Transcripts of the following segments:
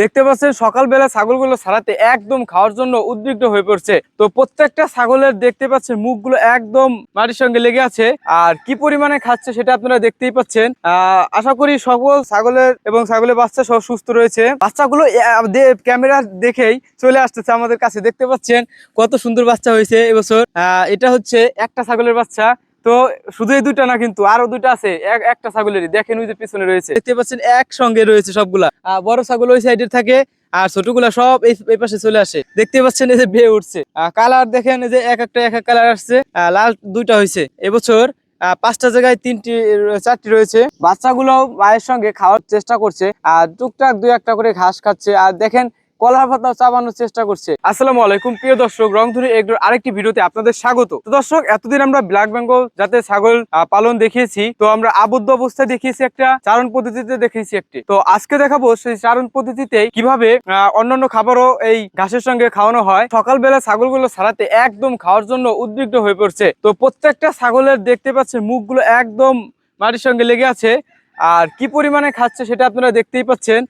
দেখতে পাচ্ছেন সকালবেলা ছাগলগুলো সারাতে একদম খাওয়ার জন্য উদ্বিগ্ন হয়ে পড়ছে। তো প্রত্যেকটা ছাগলের দেখতে পাচ্ছেন মুখগুলো একদম মাটির সঙ্গে লেগে আছে। আর কি পরিমাণে খাচ্ছে সেটা আপনারা দেখতেই পাচ্ছেন। আহ, আশা করি সকল ছাগলের এবং ছাগলের বাচ্চা সব সুস্থ রয়েছে। বাচ্চাগুলো ক্যামেরা দেখেই চলে আসতেছে আমাদের কাছে। দেখতে পাচ্ছেন কত সুন্দর বাচ্চা হয়েছে এবছর। আহ, এটা হচ্ছে একটা ছাগলের বাচ্চা। তো শুধু এই দুইটা না কিন্তু আরও দুইটা আছে। একটা ছাগলেরই। দেখেন ওই যে পিছনে রয়েছে। দেখতে পাচ্ছেন, একসঙ্গে রয়েছে সবগুলা। বড় ছাগল ওই সাইডে থাকে, আর ছোটগুলা সব এই পাশে চলে আসে। দেখতে পাচ্ছেন, এই যে বেয়ে উঠছে। কালার দেখেন যে এক একটা, এক এক কালার আসছে। লাল দুইটা হয়েছে। এবছর পাঁচটা জায়গায় তিনটি চারটি রয়েছে। বাচ্চাগুলো মায়ের সঙ্গে খাওয়ার চেষ্টা করছে। আর টুকটাক দুই একটা করে ঘাস খাচ্ছে। আর দেখেন কলার পাতা চাবানোর চেষ্টা করছে। আসসালামু আলাইকুম, প্রিয় দর্শক রংধুরি এগুলোর আরেকটি ভিডিওতে আপনাদের স্বাগত। তো দর্শক, এতদিন আমরা ব্ল্যাক বেঙ্গল যাতে ছাগল পালন দেখিয়েছি, তো আমরা আবদ্ধ অবস্থায় দেখিয়েছি একটা, চারণ পদ্ধতিতে দেখিয়েছি একটি। তো আজকে দেখাবো সেই চারণ পদ্ধতিতে কীভাবে অন্যান্য খাবারও এই ঘাসের সঙ্গে খাওয়ানো হয়। সকালবেলা ছাগলগুলো ছাড়াতে একদম খাওয়ার জন্য উদ্বিগ্ন হয়ে পড়ছে। তো প্রত্যেকটা ছাগলের দেখতে পাচ্ছেন, মুখগুলো একদম মাটির সঙ্গে লেগে আছে। আর কি পরিমাণে খাচ্ছে সেটা আপনারা দেখতেই পাচ্ছেন।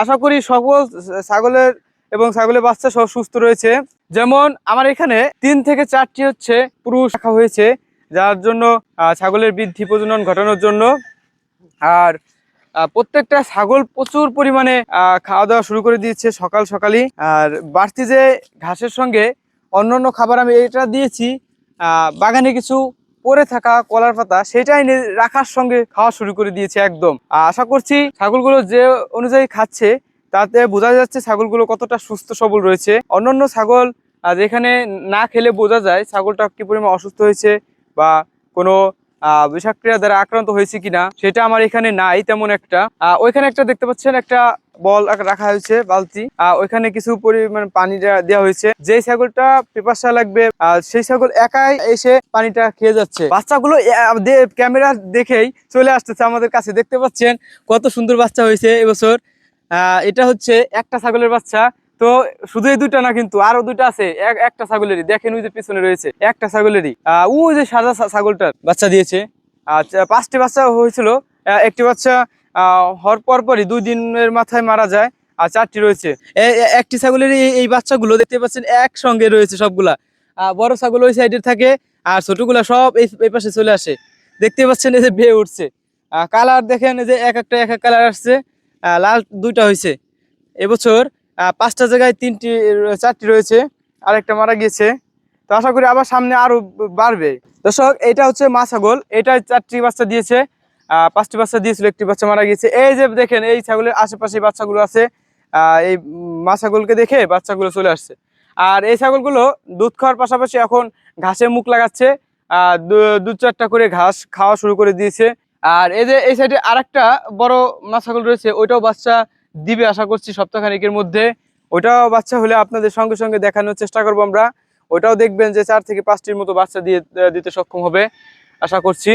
আশা করি সকল ছাগলের এবং ছাগলের বাচ্চা সব সুস্থ রয়েছে। যেমন আমার এখানে তিন থেকে চারটি হচ্ছে পুরুষ রাখা হয়েছে, যার জন্য ছাগলের বৃদ্ধি প্রজনন ঘটানোর জন্য। আর প্রত্যেকটা ছাগল প্রচুর পরিমাণে খাওয়া দাওয়া শুরু করে দিয়েছে সকাল সকালই। আর বাড়তি যে ঘাসের সঙ্গে অন্যান্য খাবার আমি এটা দিয়েছি বাগানে কিছু পরে থাকা কলার পাতা সেটাই রাখার সঙ্গে খাওয়া শুরু করে দিয়েছে একদম। আশা করছি ছাগলগুলো যে অনুযায়ী খাচ্ছে, তাতে বোঝা যাচ্ছে ছাগলগুলো কতটা সুস্থ সবল রয়েছে। অন্যান্য ছাগল যেখানে না খেলে বোঝা যায় ছাগলটা কি পরিমাণ অসুস্থ হয়েছে বা কোনো বিষাক্রিয়া দ্বারা আক্রান্ত হয়েছে কিনা, সেটা আমার এখানে নাই তেমন একটা। ওইখানে একটা দেখতে পাচ্ছেন একটা বল রাখা হয়েছে বালতি। আহ, ওইখানে কিছু পরিমাণ পানি দেওয়া হয়েছে। যে ছাগলটা পেপাসা লাগবে আহ, সেই ছাগল একাই এসে পানিটা খেয়ে যাচ্ছে। বাচ্চাগুলো ক্যামেরা দেখেই চলে আসতেছে আমাদের কাছে। দেখতে পাচ্ছেন কত সুন্দর বাচ্চা হয়েছে এবছর। এটা হচ্ছে একটা ছাগলের বাচ্চা। তো শুধু এই দুইটা না কিন্তু আরও দুইটা আছে। এক একটা ছাগলেরই। দেখেন ওই যে পিছনে রয়েছে। একটা ছাগলেরই। আহ, ওই যে সাদা ছাগলটার বাচ্চা দিয়েছে। আচ্ছা পাঁচটি বাচ্চা হয়েছিল। একটি বাচ্চা হওয়ার পর পরই দুই দিনের মাথায় মারা যায় আর চারটি রয়েছে। একটি ছাগলের এই- বাচ্চাগুলো দেখতে পাচ্ছেন, একসঙ্গে রয়েছে সবগুলা। বড় ছাগল ওই সাইডে থাকে আর ছোটগুলা সব এই পাশে চলে আসে। দেখতে পাচ্ছেন এই যে বেয়ে উঠছে। কালার দেখেন যে এক একটা, এক এক কালার আসছে। লাল দুইটা হয়েছে এবছর পাঁচটা জায়গায় তিনটি, চারটি রয়েছে আর একটা মারা গিয়েছে। তো আশা করি আবার সামনে আরও বাড়বে। দর্শক এটা হচ্ছে মা ছাগল এটা চারটি বাচ্চা দিয়েছে। পাঁচটি বাচ্চা দিয়েছিল, একটি বাচ্চা মারা গিয়েছে। এই যে দেখেন, এই ছাগলের আশেপাশে বাচ্চাগুলো আছে এই মা ছাগলকে দেখে বাচ্চাগুলো চলে আসছে। আর এই ছাগলগুলো দুধ খাওয়ার পাশাপাশি এখন ঘাসে মুখ লাগাচ্ছে দু- চারটা করে ঘাস খাওয়া শুরু করে দিয়েছে। আর এই যে, এই সাইডে আরেকটা বড় মা ছাগল রয়েছে, ওইটাও বাচ্চা দিবে আশা করছি সপ্তাহখানিকের মধ্যে। ওইটাও বাচ্চা হলে আপনাদের সঙ্গে সঙ্গে দেখানোর চেষ্টা করব আমরা। ওইটাও দেখবেন যে চার থেকে পাঁচটির মতো বাচ্চা দিয়ে দিতে সক্ষম হবে, আশা করছি।